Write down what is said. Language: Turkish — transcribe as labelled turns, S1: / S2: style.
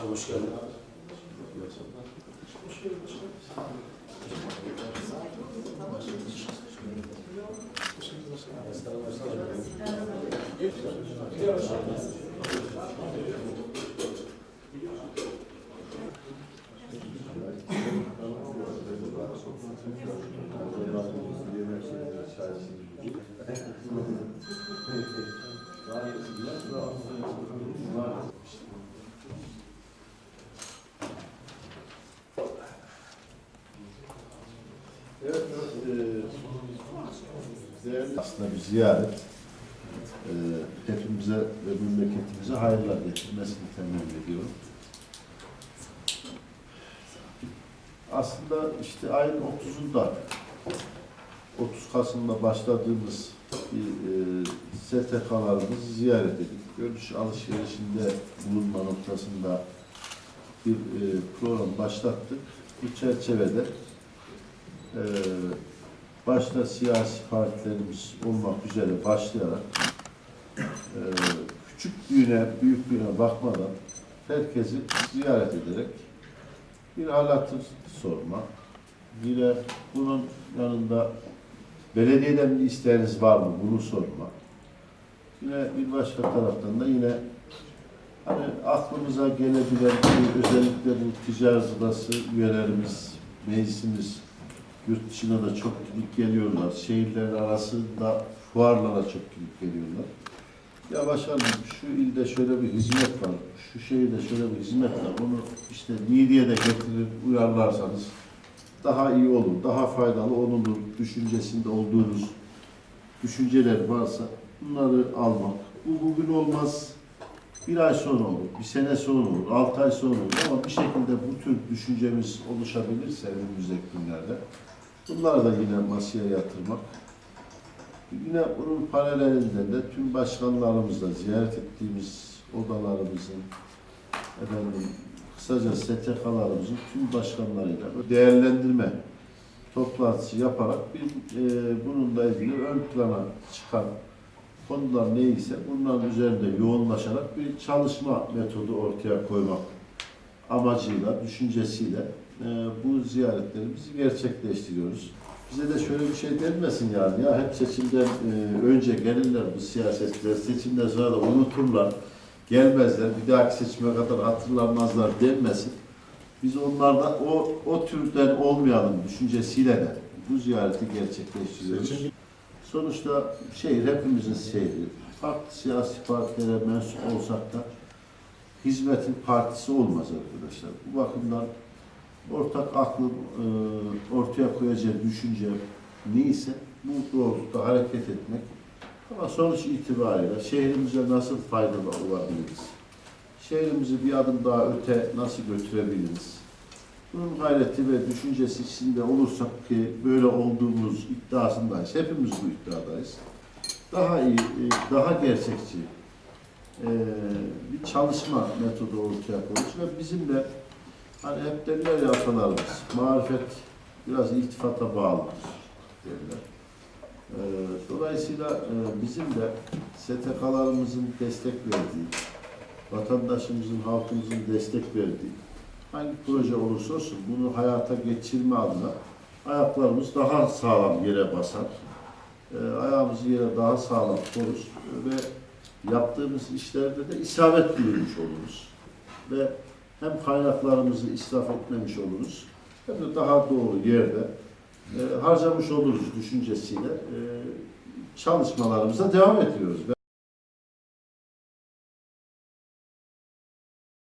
S1: Başkanım hoş geldin.
S2: Evet, e, değerli aslında bir ziyaret. E, hepimize ve memleketimize hayırlar getirmesini temenni ediyorum. Aslında işte ayın 30'unda 30 Kasım'da başladığımız bir e, STK'larımızı ziyaret edip görüş alışverişinde bulunma noktasında bir e, program başlattık. Bu çerçevede e, başta siyasi partilerimiz olmak üzere başlayarak e, küçüklüğüne, büyüklüğüne bakmadan herkesi ziyaret ederek bir hal hatır sorma. Yine bunun yanında belediyeden bir isteğiniz var mı? Bunu sorma. Yine bir başka taraftan da yine hani aklımıza gelebilen bu özellikle bu ticaret odası üyelerimiz, meclisimiz yurt dışına da çok gidip geliyorlar. Şehirler arasında fuarlara çok gidip geliyorlar. Ya başkanım şu ilde şöyle bir hizmet var, şu şehirde şöyle bir hizmet var. Bunu işte Niğde'ye de getirir, uyarlarsanız daha iyi olur, daha faydalı olur düşüncesinde olduğunuz düşünceler varsa bunları almak. Bu bugün olmaz, bir ay sonra olur, bir sene sonra olur, altı ay sonra olur ama bir şekilde bu tür düşüncemiz oluşabilirse önümüzdeki günlerde bunları da yine masaya yatırmak. Yine bunun paralelinde de tüm başkanlarımızla ziyaret ettiğimiz odalarımızın, efendim, kısaca STK'larımızın tüm başkanlarıyla değerlendirme toplantısı yaparak bir e, bununla ilgili ön plana çıkan konular neyse bunların üzerinde yoğunlaşarak bir çalışma metodu ortaya koymak amacıyla, düşüncesiyle e, bu ziyaretlerimizi gerçekleştiriyoruz. Bize de şöyle bir şey denmesin yani ya hep seçimden e, önce gelirler bu siyasetçiler, seçimden sonra da unuturlar, gelmezler, bir dahaki seçime kadar hatırlanmazlar denmesin. Biz onlarda o, o türden olmayalım düşüncesiyle de bu ziyareti gerçekleştiriyoruz. Sonuçta şehir hepimizin şehri. Farklı siyasi partilere mensup olsak da hizmetin partisi olmaz arkadaşlar. Bu bakımdan ortak aklım e, ortaya koyacağı düşünce neyse bu doğrultuda hareket etmek ama sonuç itibariyle şehrimize nasıl faydalı olabiliriz? Şehrimizi bir adım daha öte nasıl götürebiliriz? Bunun gayreti ve düşüncesi içinde olursak ki böyle olduğumuz iddiasındayız. Hepimiz bu iddiadayız. Daha iyi, e, daha gerçekçi e, çalışma metodu ortaya koyuyoruz ve bizim de hani hep derler ya atalarımız, marifet biraz iltifata bağlıdır derler. E, Dolayısıyla e, bizim de STK'larımızın destek verdiği, vatandaşımızın, halkımızın destek verdiği hangi proje olursa olsun bunu hayata geçirme adına ayaklarımız daha sağlam yere basar. E, ayağımızı yere daha sağlam koruz ve yaptığımız işlerde de isabet duymuş oluruz. Ve hem kaynaklarımızı israf etmemiş oluruz hem de daha doğru yerde e, harcamış oluruz düşüncesiyle e, çalışmalarımıza devam ediyoruz.